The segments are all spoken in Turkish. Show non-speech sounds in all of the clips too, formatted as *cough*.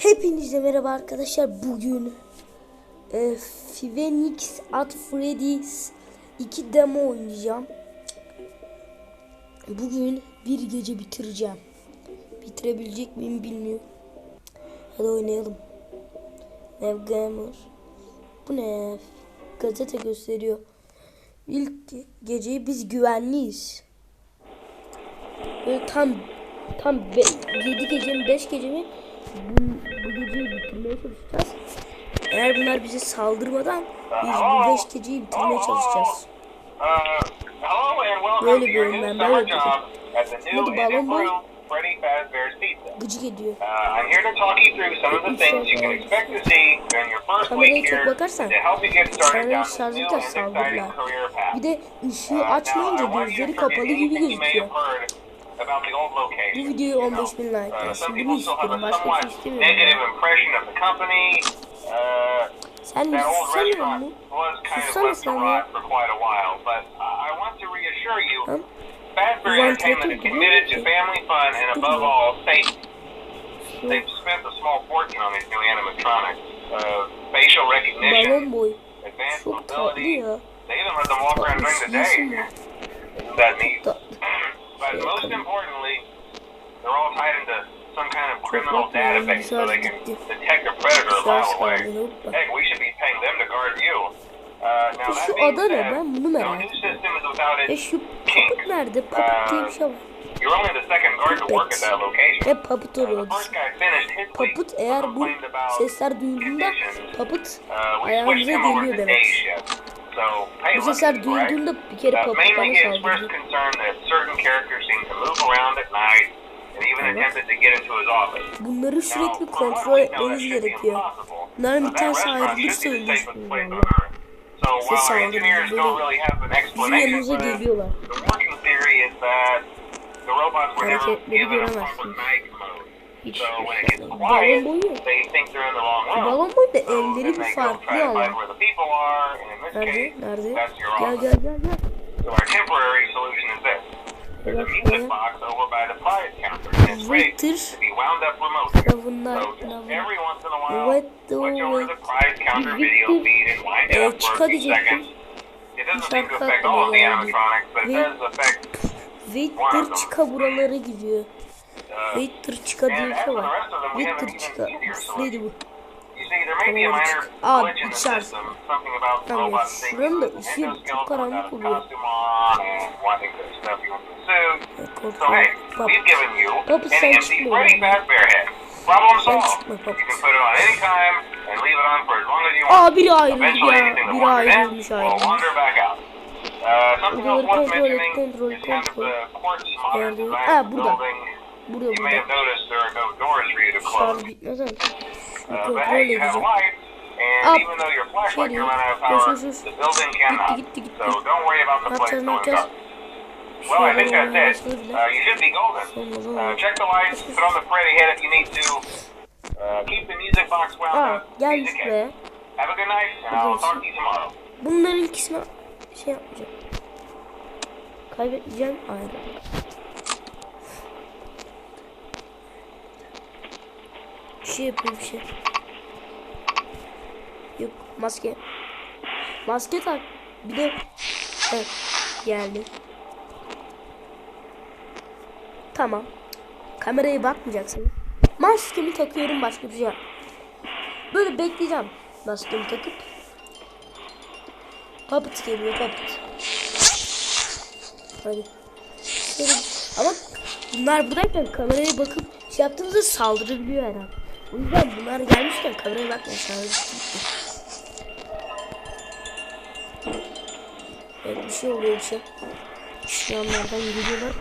Hepinize merhaba arkadaşlar. Bugün e, Phoenix at Freddy's 2 demo oynayacağım. Bugün bir gece bitireceğim. Bitirebilecek miyim bilmiyorum. Hadi oynayalım. Nev Gamer. Bu ne? Gazete gösteriyor. İlk geceyi biz güvenliyiz. Böyle tam tam 7 gece mi 5 gece mi bitirmeye çalışacağız. Eğer bunlar bize saldırmadan biz bu 5 geceyi bitirmeye çalışacağız. Böyle bir oyun ben böyle dedim. Hadi balon boy. Gıcık ediyor. Kameraya çok bakarsan kamerayı şarjı path. Bir de ışığı açmayınca gözleri kapalı gibi gözüküyor. Bu videoyu You 15 bin like uh, gelsin. Bunu istedim. Başka bir şey istemiyorum. Uh, Sen of Susana left to sen ya. Tamam. Ulan Entertainment is committed to family fun and above all safety. They've spent a small fortune on these new animatronics. Uh, facial recognition, advanced mobility. They even let them walk around during the day. That neat? But most importantly, they're all tied into some kind of criminal database so they can detect a predator a mile away. Heck, we should be paying them to guard you. Uh, now that being said, no new system is without E its diye bir şey. You're only the second guard to work at that location. Hep papıt Uh, eğer bu sesler duyulduğunda papıt Uh, over geliyor demek. Right? duyulduğunda bir kere mainly bana saldırdı. Bunları sürekli kontrol etmeniz gerekiyor. Bunların bir tanesi ayrılırsa should be the safest ölürsün place on valla. earth. So while our saldırı engineers böyle don't really have an Bizim this, geliyorlar. Hareketleri göremezsiniz. Hiç Balon boyu. balon boyu da then bir farklı ama. Nerede? Nerede? Gel gel gel gel. So our temporary solution is this. There's a Bak music buraya. box over by the prize counter, and it's rigged Victor to be wound up remotely. sınavından So just sınavından. every once in a while, What the switch over to the prize counter Victor, video feed and wind it e, çıka diyecektim. Şarkı Ve- Victor çıka buralara gidiyor. Victor çıka diye bir şey var. Victor çıka. Neydi bu? You see, there may be a minor Aa, glitch in the içer. Tamam, şuranın da ışığı çok karanlık oluyor. an sen want. Aa biri ayrıldı Eventually, ya. Biri ayrılmış ayrılmış. out. Uh, Kontrol, et, kontrol, kontrol. the burada. You to Şarj bitmez but kontrol edeceğim. Up. Şöyle. the building cannot. gitti, gitti. Going yapacağız? dark. Well, I think that's it. Uh, you should be golden. Uh, check the lights, put on the Freddy head if you need to. Uh, keep the music box wound Aa up. gel şuraya. Have a good night, and I'll talk to you tomorrow. Bunların ikisine şey yapmayacağım. Kaybedeceğim ayrı. Şey yapıyor bir şey. Yok maske. Maske tak. Bir de evet, geldi. Tamam. Kameraya bakmayacaksınız. Maskemi takıyorum başka bir şey. Böyle bekleyeceğim. Maskemi takıp Puppet geliyor puppet. Hadi. Ama bunlar buradayken kameraya bakıp şey yaptığınızda saldırabiliyor herhalde. O yüzden bunlar gelmişken kameraya bakmayın. şarjı. Evet bir şey oluyor bir şey. Şu yanlardan geliyorlar.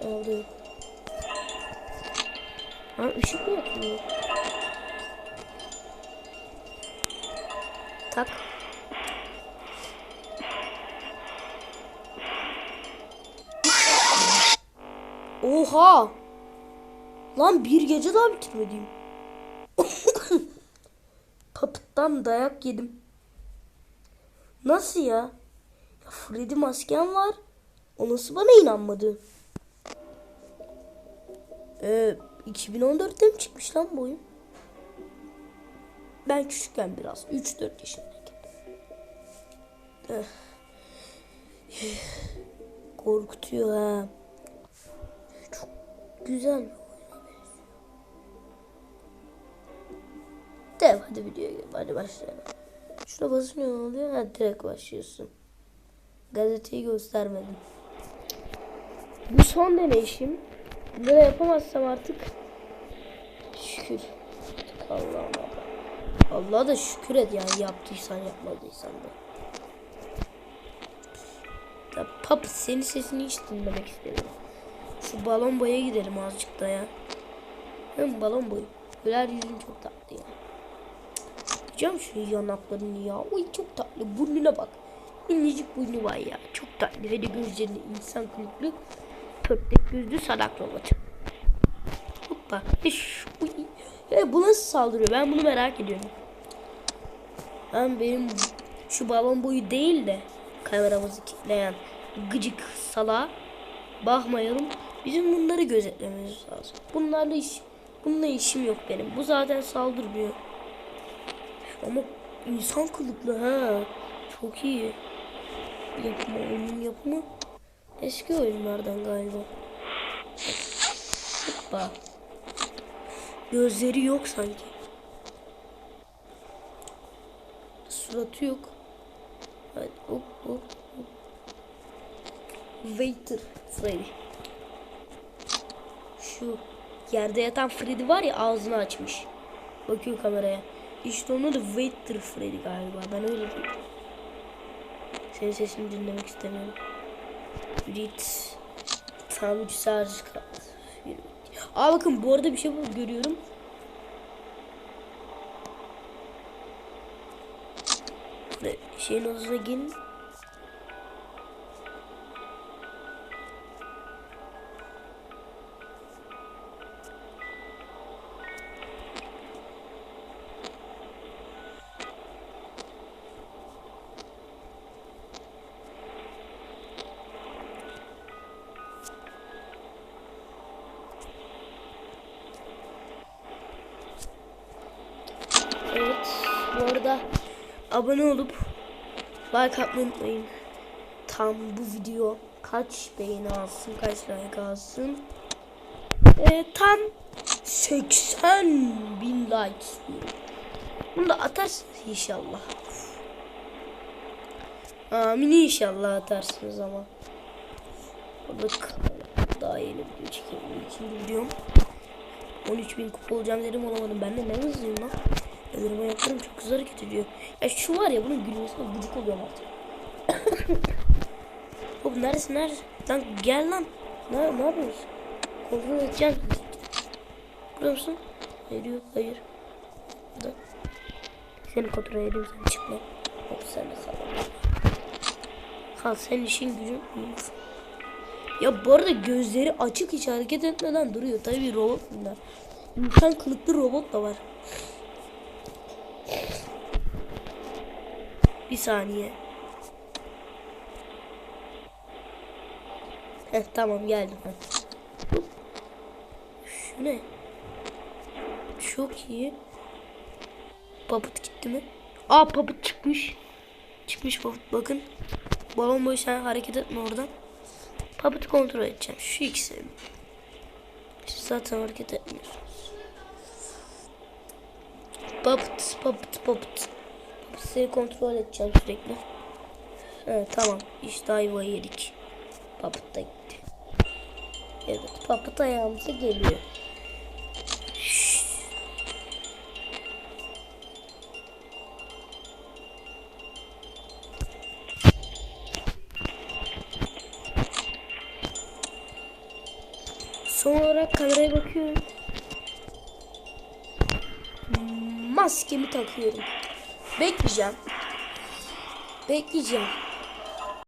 Oldu. Ha ışık mı yakıyor? Tak. Oha! Lan bir gece daha bitirmedim. Papıttan *coughs* dayak yedim. Nasıl ya? Freddy masken var. O nasıl bana inanmadı? Ee, 2014'te mi çıkmış lan bu oyun? Ben küçükken biraz. 3-4 yaşındayken. Eh. *sighs* Korkutuyor ha. Güzel. Dev hadi videoya gel. Hadi başlayalım. Şuna basınca ne oluyor? Ha direkt başlıyorsun. Gazeteyi göstermedim. Bu son deneyişim. Da yapamazsam artık şükür. Allah'ım Allah'a da şükür et yani yaptıysan yapmadıysan da. Ya papi senin sesini hiç dinlemek istedim. Şu balon boya gidelim azıcık da ya. Hem balon boyu. Güler yüzün çok tatlı ya. Cam şu yanaklarını ya. Uy çok tatlı. Burnuna bak. Minicik burnu var ya. Çok tatlı. Ve de gözlerini insan kılıklı. Pörtlek gözlü sadak robot. Hoppa. E şu, uy. Ya bu nasıl saldırıyor? Ben bunu merak ediyorum. Ben benim şu balon boyu değil de kameramızı kilitleyen gıcık sala bakmayalım. Bizim bunları gözetlememiz lazım. Bunlarla iş bununla işim yok benim. Bu zaten saldırmıyor. Ama insan kılıklı ha. Çok iyi. Yapımı, oyunun yapımı eski oyunlardan galiba. Hoppa. Gözleri yok sanki. Suratı yok. Hadi hop hop. Waiter Freddy. Şu yerde yatan Freddy var ya ağzını açmış. Bakıyor kameraya. İşte onun da Waiter Freddy galiba. Ben öyle diyorum. Senin sesini dinlemek istemiyorum. Reed. Tam 3 saat. Aa bakın bu arada bir şey görüyorum. Şeyin odasına gelin. Bu arada abone olup like atmayı unutmayın. Tam bu video kaç beğeni alsın, kaç like alsın. Ee, tam 80 bin like. Bunu da atarsınız inşallah. Amin inşallah atarsınız ama. Bak daha yeni video çekiyorum. İkinci videom. 13 bin kupa olacağım dedim olamadım. Ben de ne hızlıyım lan. Ellerime ayaklarım çok hızlı hareket ediyor. Ya şu var ya bunun gülmesine gıcık oluyorum artık. *coughs* Hop neredesin neredesin? Lan gel lan. Ne, ne yapıyorsun? Kontrol edeceğim. Mısın? Hayır yok hayır. Burada. Seni kontrol edeyim sen çıkma. Hop sen de sağ Ha senin işin gücün. Ya bu arada gözleri açık hiç hareket etmeden duruyor. Tabii robot bunlar. İnsan kılıklı robot da var. Bir saniye. Heh tamam geldim. Şu ne? Çok iyi. Papıt gitti mi? Aa papıt çıkmış. Çıkmış papıt bakın. Balon boyu sen hareket etme oradan. Papıtı kontrol edeceğim. Şu ikisi. Siz zaten hareket etmiyorsunuz. Papıt, papıt, papıt. Seni kontrol edeceğim sürekli. Evet tamam. İşte ayvayı yedik. Papıt da gitti. Evet papıt ayağımıza geliyor. Son olarak kameraya bakıyorum. Maskemi takıyorum. Bekleyeceğim. Bekleyeceğim.